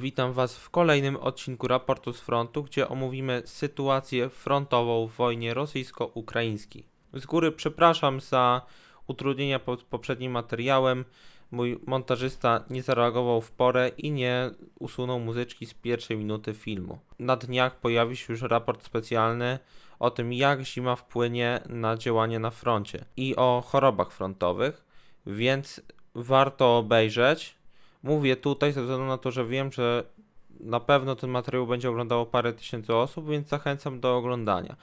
Witam Was w kolejnym odcinku raportu z frontu, gdzie omówimy sytuację frontową w wojnie rosyjsko-ukraińskiej. Z góry przepraszam za utrudnienia pod poprzednim materiałem. Mój montażysta nie zareagował w porę i nie usunął muzyczki z pierwszej minuty filmu. Na dniach pojawi się już raport specjalny o tym, jak zima wpłynie na działanie na froncie i o chorobach frontowych, więc warto obejrzeć. Mówię tutaj ze względu na to, że wiem, że na pewno ten materiał będzie oglądało parę tysięcy osób, więc zachęcam do oglądania.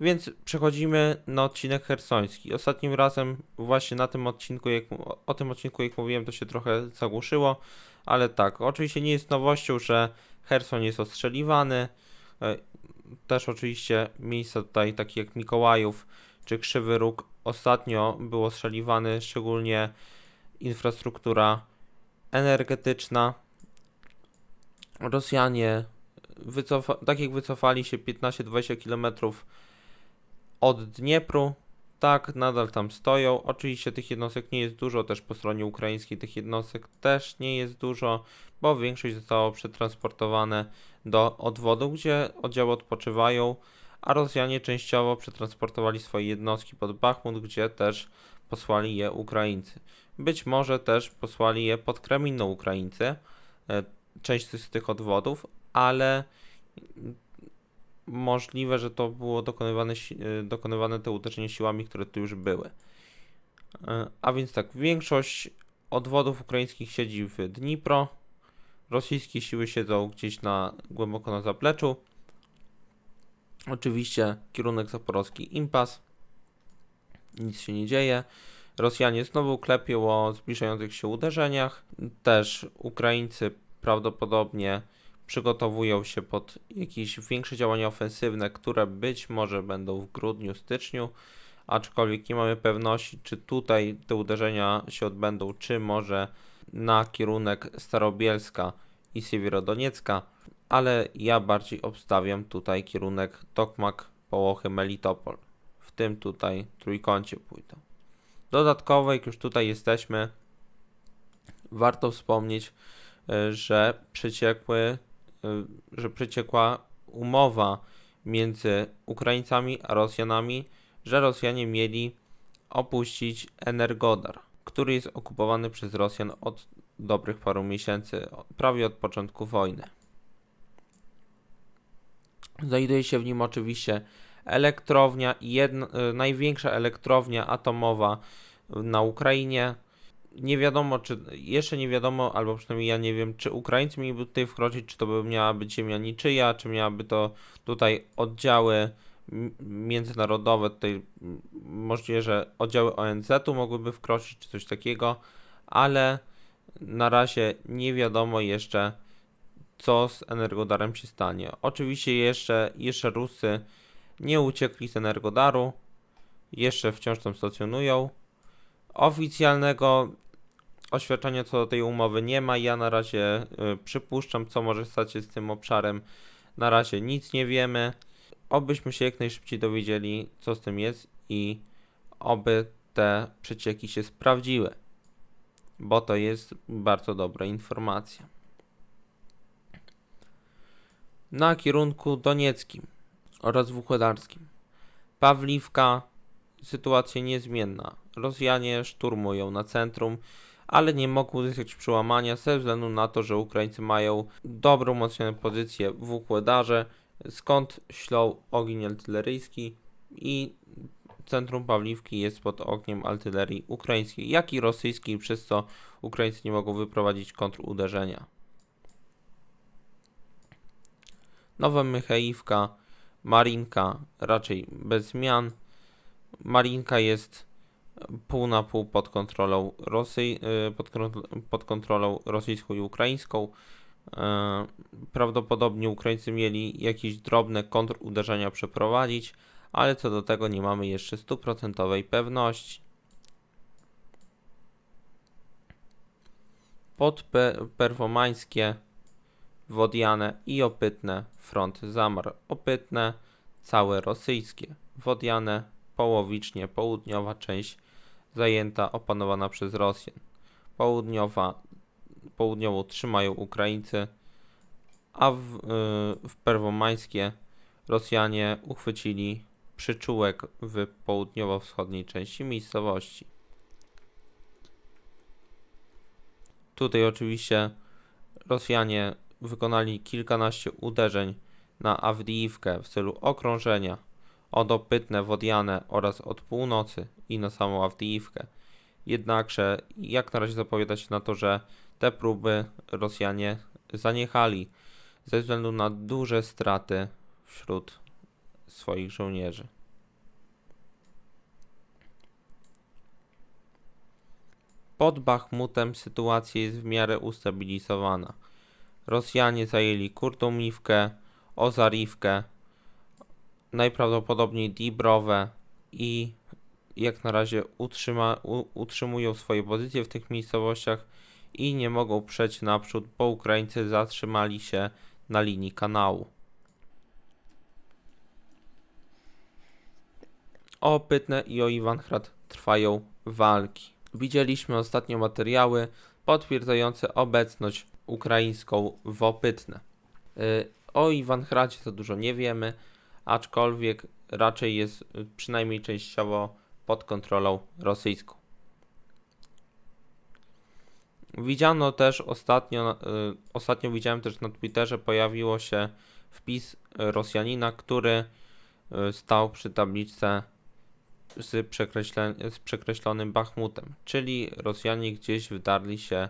Więc przechodzimy na odcinek hersoński. Ostatnim razem właśnie na tym odcinku, jak, o tym odcinku jak mówiłem, to się trochę zagłuszyło, ale tak, oczywiście nie jest nowością, że Herson jest ostrzeliwany. E, Też oczywiście miejsca tutaj takie jak Mikołajów czy Krzywy Róg ostatnio było ostrzeliwany, szczególnie infrastruktura energetyczna. Rosjanie, wycofa, tak jak wycofali się 15-20 km od Dniepru, tak nadal tam stoją. Oczywiście tych jednostek nie jest dużo, też po stronie ukraińskiej tych jednostek też nie jest dużo, bo większość zostało przetransportowane do odwodu, gdzie oddziały odpoczywają, a Rosjanie częściowo przetransportowali swoje jednostki pod Bachmut, gdzie też posłali je Ukraińcy. Być może też posłali je pod Kremino Ukraińcy, e, część z tych odwodów, ale możliwe, że to było dokonywane, e, dokonywane te uderzenie siłami, które tu już były. E, A więc tak, większość odwodów ukraińskich siedzi w Dnipro, rosyjskie siły siedzą gdzieś na głęboko na zapleczu. Oczywiście kierunek zaporowski impas. Nic się nie dzieje. Rosjanie znowu klepią o zbliżających się uderzeniach. Też Ukraińcy prawdopodobnie przygotowują się pod jakieś większe działania ofensywne, które być może będą w grudniu, styczniu. Aczkolwiek nie mamy pewności, czy tutaj te uderzenia się odbędą, czy może na kierunek Starobielska i Siewierodoniecka, ale ja bardziej obstawiam tutaj kierunek Tokmak, Połochy, Melitopol. W tym tutaj trójkącie pójdą. Dodatkowo, jak już tutaj jesteśmy, warto wspomnieć, y, że przeciekły, y, że przeciekła umowa między Ukraińcami a Rosjanami, że Rosjanie mieli opuścić Energodar, który jest okupowany przez Rosjan od dobrych paru miesięcy, prawie od początku wojny. Znajduje się w nim oczywiście elektrownia, jedna, y, największa elektrownia atomowa na Ukrainie. Nie wiadomo, czy jeszcze nie wiadomo, albo przynajmniej ja nie wiem, czy Ukraińcy mieliby tutaj wkroczyć, czy to by miała być ziemia niczyja, czy miałaby to tutaj oddziały międzynarodowe, tutaj możliwe, że oddziały ONZ-u mogłyby wkroczyć, czy coś takiego, ale na razie nie wiadomo jeszcze, co z Energodarem się stanie. Oczywiście jeszcze, jeszcze Rusy nie uciekli z Energodaru, jeszcze wciąż tam stacjonują. Oficjalnego oświadczenia co do tej umowy nie ma. Ja na razie y, przypuszczam, co może stać się z tym obszarem. Na razie nic nie wiemy. Obyśmy się jak najszybciej dowiedzieli, co z tym jest i oby te przecieki się sprawdziły, bo to jest bardzo dobra informacja. Na kierunku donieckim oraz wuchledarskim. Pawliwka, sytuacja niezmienna. Rosjanie szturmują na centrum, ale nie mogą uzyskać przełamania ze względu na to, że Ukraińcy mają dobrą, umocnioną pozycję w Wuchledarze, skąd ślą ogień artyleryjski i centrum Pawliwki jest pod ogniem artylerii ukraińskiej, jak i rosyjskiej, przez co Ukraińcy nie mogą wyprowadzić kontruderzenia. Nowa Mychajówka, Marinka raczej bez zmian. Marinka jest pół na pół pod kontrolą Rosji, y, pod, pod kontrolą rosyjską i ukraińską. E, Prawdopodobnie Ukraińcy mieli jakieś drobne kontruderzenia przeprowadzić, ale co do tego nie mamy jeszcze stuprocentowej pewności. Podperwomańskie, Wodiane i Opytne front zamarł. Opytne całe rosyjskie. Wodiane połowicznie południowa część zajęta, opanowana przez Rosjan. Południowa, południową trzymają Ukraińcy, a w, y, w Perwomańskie Rosjanie uchwycili przyczółek w południowo-wschodniej części miejscowości. Tutaj oczywiście Rosjanie wykonali kilkanaście uderzeń na Awdijiwkę w celu okrążenia od Opytne, Wodiane oraz od północy i na samą Awdijiwkę. Jednakże jak na razie zapowiada się na to, że te próby Rosjanie zaniechali ze względu na duże straty wśród swoich żołnierzy. Pod Bachmutem sytuacja jest w miarę ustabilizowana. Rosjanie zajęli Kurtumiwkę, Ozariwkę, najprawdopodobniej Dibrowę i jak na razie utrzyma, utrzymują swoje pozycje w tych miejscowościach i nie mogą przejść naprzód, bo Ukraińcy zatrzymali się na linii kanału. O Pytnę i o Iwanhrad trwają walki. Widzieliśmy ostatnio materiały potwierdzające obecność ukraińską w Opytne. Y, O Iwanhradzie za dużo nie wiemy, aczkolwiek raczej jest y, przynajmniej częściowo pod kontrolą rosyjską. Widziano też ostatnio, y, ostatnio widziałem też na Twitterze pojawiło się wpis Rosjanina, który stał przy tabliczce z, z przekreślonym Bachmutem, czyli Rosjanie gdzieś wdarli się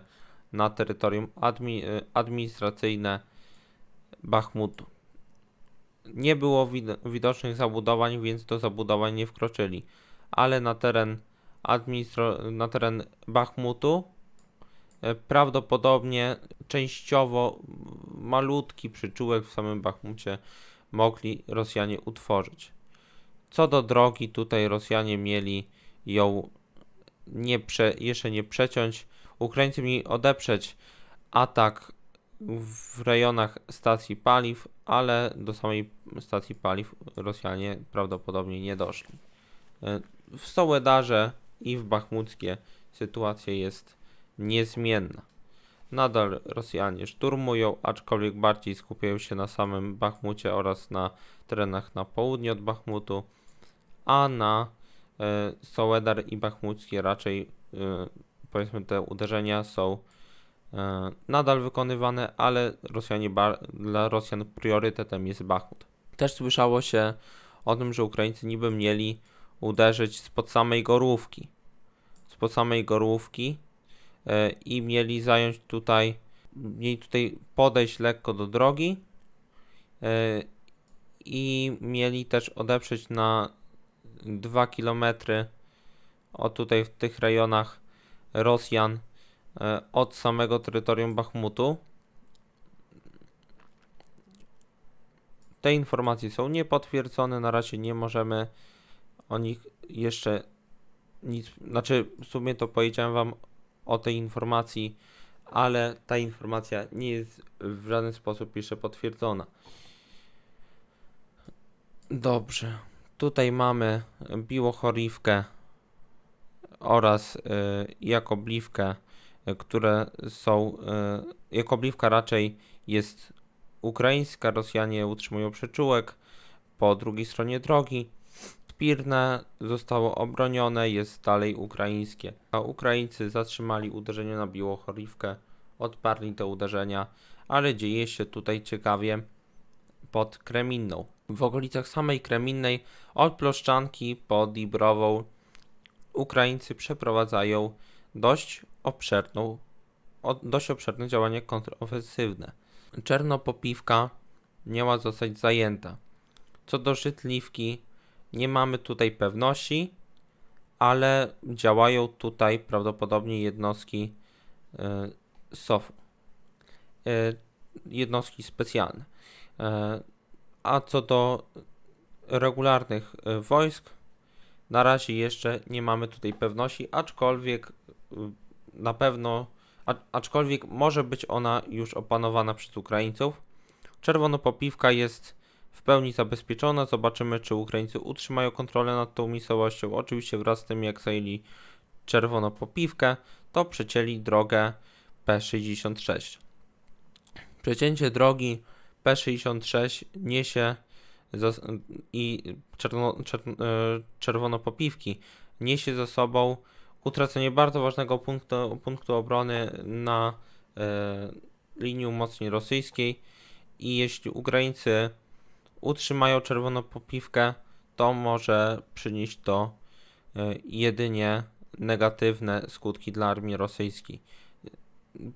na terytorium admi, administracyjne Bachmutu. Nie było wid- widocznych zabudowań, więc do zabudowań nie wkroczyli, ale na teren, na teren Bachmutu e, prawdopodobnie częściowo malutki przyczółek w samym Bachmucie mogli Rosjanie utworzyć. Co do drogi, tutaj Rosjanie mieli ją nie prze, jeszcze nie przeciąć. Ukraińcy mieli odeprzeć atak w rejonach stacji paliw, ale do samej stacji paliw Rosjanie prawdopodobnie nie doszli. E, W Sołedarze i w Bachmuckie sytuacja jest niezmienna. Nadal Rosjanie szturmują, aczkolwiek bardziej skupiają się na samym Bachmucie oraz na terenach na południe od Bachmutu, a na e, Sołedar i Bachmuckie raczej e, powiedzmy te uderzenia są e, nadal wykonywane, ale Rosjanie dla Rosjan priorytetem jest Bachmut. Też słyszało się o tym, że Ukraińcy niby mieli uderzyć spod samej Gorłówki. Spod samej Gorłówki i mieli zająć tutaj, mieli tutaj podejść lekko do drogi i mieli też odeprzeć na 2 km o tutaj w tych rejonach Rosjan e, od samego terytorium Bachmutu. Te informacje są niepotwierdzone, na razie nie możemy o nich jeszcze nic, znaczy w sumie to powiedziałem wam o tej informacji, ale ta informacja nie jest w żaden sposób jeszcze potwierdzona. Dobrze, tutaj mamy Biłochorivkę oraz y, Jakobliwkę, y, które są, y, Jakobliwka raczej jest ukraińska, Rosjanie utrzymują przyczółek po drugiej stronie drogi. Pirne zostało obronione, jest dalej ukraińskie. A Ukraińcy zatrzymali uderzenie na Biłochorivkę, odparli te uderzenia, ale dzieje się tutaj ciekawie pod Kreminną. W okolicach samej Kreminnej od Ploszczanki po Dibrową Ukraińcy przeprowadzają dość obszerną, dość obszerne działania kontrofensywne. Czernopopiwka miała zostać zajęta. Co do Żytliwki, nie mamy tutaj pewności, ale działają tutaj prawdopodobnie jednostki y, SOF-u. Y, jednostki specjalne. A co do regularnych y, wojsk, na razie jeszcze nie mamy tutaj pewności, aczkolwiek y, na pewno, aczkolwiek może być ona już opanowana przez Ukraińców. Czerwonopopiwka jest w pełni zabezpieczona. Zobaczymy, czy Ukraińcy utrzymają kontrolę nad tą miejscowością. Oczywiście wraz z tym, jak zajęli Czerwonopopiwkę, to przecięli drogę P66. Przecięcie drogi P-66 niesie i czerwono, czer, e, czerwonopopiwki niesie ze sobą utracenie bardzo ważnego punktu, punktu obrony na e, linii umocnień rosyjskiej i jeśli Ukraińcy utrzymają czerwonopopiwkę, to może przynieść to e, jedynie negatywne skutki dla armii rosyjskiej.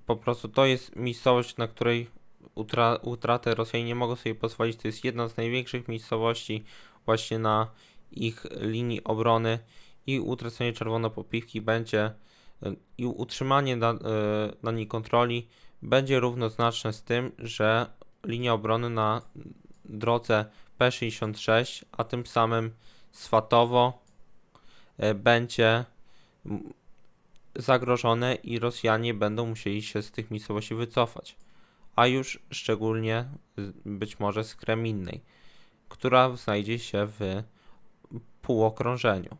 Po prostu to jest miejscowość, na której utra utratę Rosjanie nie mogą sobie pozwolić. To jest jedna z największych miejscowości właśnie na ich linii obrony i utracenie czerwonopopiwki będzie i utrzymanie na, y, na niej kontroli będzie równoznaczne z tym, że linia obrony na drodze P66, a tym samym Swatowo y, będzie zagrożone i Rosjanie będą musieli się z tych miejscowości wycofać. A już szczególnie z- być może z Kreminnej, która znajdzie się w półokrążeniu.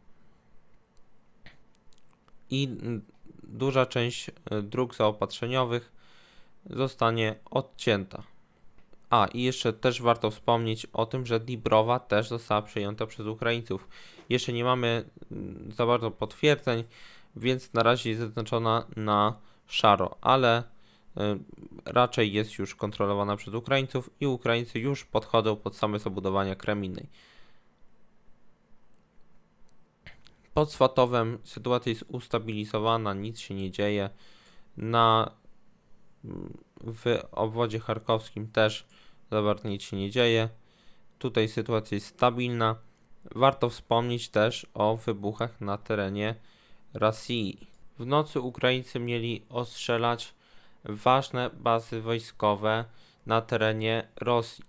I mm, duża część y, dróg zaopatrzeniowych zostanie odcięta. A, i jeszcze też warto wspomnieć o tym, że Dibrowa też została przejęta przez Ukraińców. Jeszcze nie mamy za bardzo potwierdzeń, więc na razie jest zaznaczona na szaro, ale y, raczej jest już kontrolowana przez Ukraińców i Ukraińcy już podchodzą pod same zabudowania Kreminnej. Pod Swatowem sytuacja jest ustabilizowana, nic się nie dzieje. Na, w obwodzie charkowskim też za bardzo nic się nie dzieje. Tutaj sytuacja jest stabilna. Warto wspomnieć też o wybuchach na terenie Rosji. W nocy Ukraińcy mieli ostrzelać ważne bazy wojskowe na terenie Rosji.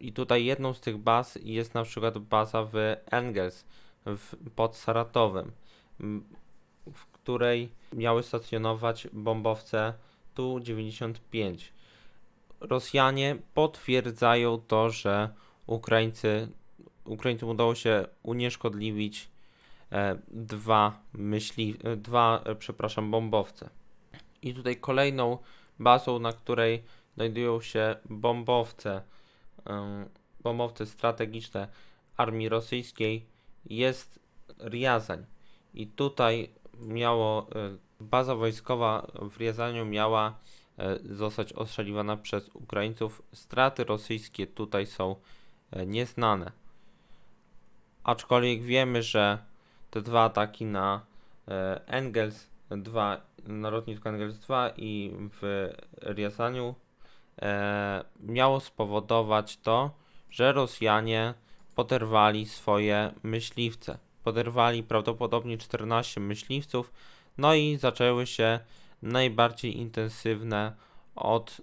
I tutaj jedną z tych baz jest na przykład baza w Engels w, pod Saratowem, w której miały stacjonować bombowce Tu-95. Rosjanie potwierdzają to, że Ukraińcy, Ukraińcom udało się unieszkodliwić e, dwa myśli, e, dwa, e, przepraszam, bombowce. I tutaj kolejną bazą, na której znajdują się bombowce, bombowce strategiczne armii rosyjskiej jest Riazań. I tutaj miało, e, baza wojskowa w Riazaniu miała e, zostać ostrzeliwana przez Ukraińców. Straty rosyjskie tutaj są e, nieznane. Aczkolwiek wiemy, że te dwa ataki na Engels 2, na lotnisku Engels 2 i w Riazaniu e, miało spowodować to, że Rosjanie poderwali swoje myśliwce. Poderwali prawdopodobnie 14 myśliwców, no i zaczęły się najbardziej intensywne od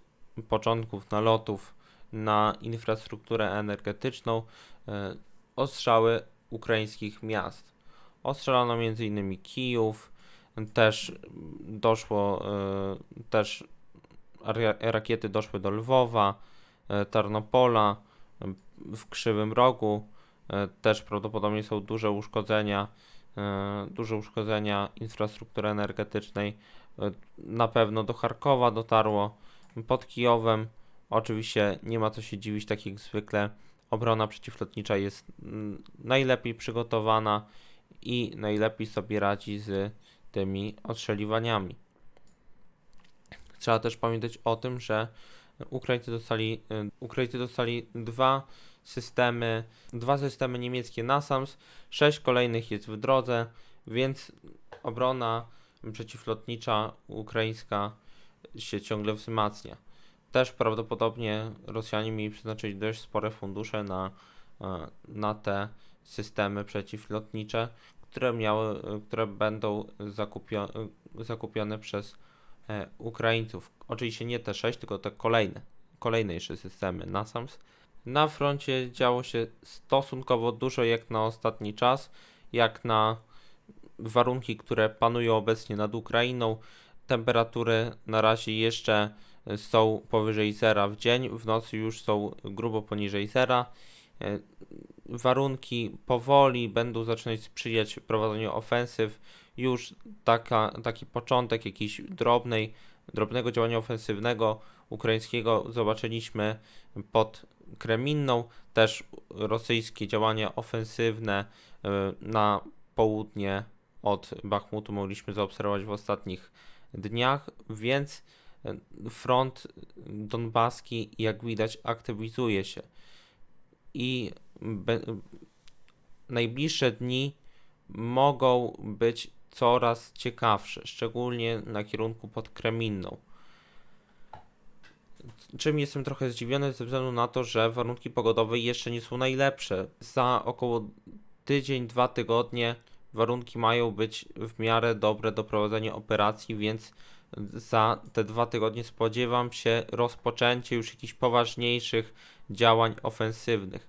początków nalotów na infrastrukturę energetyczną e, ostrzały ukraińskich miast. Ostrzelano m.in. Kijów, też doszło, e, też ra- rakiety doszły do Lwowa, e, Tarnopola, e, w Krzywym Rogu też prawdopodobnie są duże uszkodzenia, duże uszkodzenia infrastruktury energetycznej. Na pewno do Charkowa dotarło, pod Kijowem. Oczywiście nie ma co się dziwić, tak jak zwykle obrona przeciwlotnicza jest mm, najlepiej przygotowana i najlepiej sobie radzi z tymi ostrzeliwaniami. Trzeba też pamiętać o tym, że Ukraińcy dostali, y, Ukraińcy dostali dwa systemy, dwa systemy niemieckie NASAMS, sześć kolejnych jest w drodze, więc obrona przeciwlotnicza ukraińska się ciągle wzmacnia. Też prawdopodobnie Rosjanie mieli przeznaczyć dość spore fundusze na, e, na te systemy przeciwlotnicze, które miały, które będą zakupio, zakupione przez e, Ukraińców. Oczywiście nie te 6, tylko te kolejne, kolejne jeszcze systemy NASAMS. Na froncie działo się stosunkowo dużo jak na ostatni czas, jak na warunki, które panują obecnie nad Ukrainą. Temperatury na razie jeszcze e, są powyżej zera w dzień, w nocy już są grubo poniżej zera. E, Warunki powoli będą zaczynać sprzyjać prowadzeniu ofensyw. Już taka, taki początek jakiejś drobnej, drobnego działania ofensywnego ukraińskiego zobaczyliśmy pod Kreminną, też rosyjskie działania ofensywne y, na południe od Bachmutu mogliśmy zaobserwować w ostatnich dniach, więc y, front donbaski, jak widać, aktywizuje się. I be, najbliższe dni mogą być coraz ciekawsze, szczególnie na kierunku pod Kreminną. Czym jestem trochę zdziwiony ze względu na to, że warunki pogodowe jeszcze nie są najlepsze. Za około tydzień, dwa tygodnie warunki mają być w miarę dobre do prowadzenia operacji, więc za te dwa tygodnie spodziewam się rozpoczęcia już jakichś poważniejszych działań ofensywnych.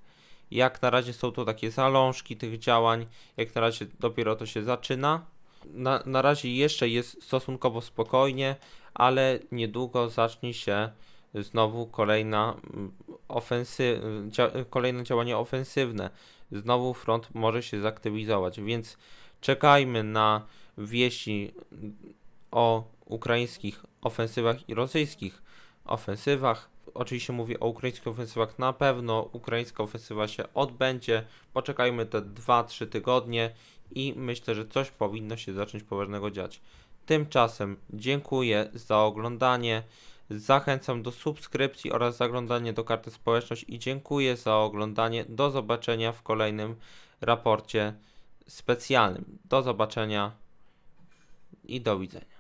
Jak na razie są to takie zalążki tych działań, jak na razie dopiero to się zaczyna. Na, na razie jeszcze jest stosunkowo spokojnie, ale niedługo zacznie się znowu kolejna mm, ofensy, dzia, kolejne działanie ofensywne. Znowu front może się zaktywizować, więc czekajmy na wieści o ukraińskich ofensywach i rosyjskich ofensywach. Oczywiście mówię o ukraińskich ofensywach na pewno. Ukraińska ofensywa się odbędzie. Poczekajmy te 2-3 tygodnie i myślę, że coś powinno się zacząć poważnego dziać. Tymczasem dziękuję za oglądanie. Zachęcam do subskrypcji oraz zaglądanie do karty społeczność i dziękuję za oglądanie. Do zobaczenia w kolejnym raporcie specjalnym. Do zobaczenia i do widzenia.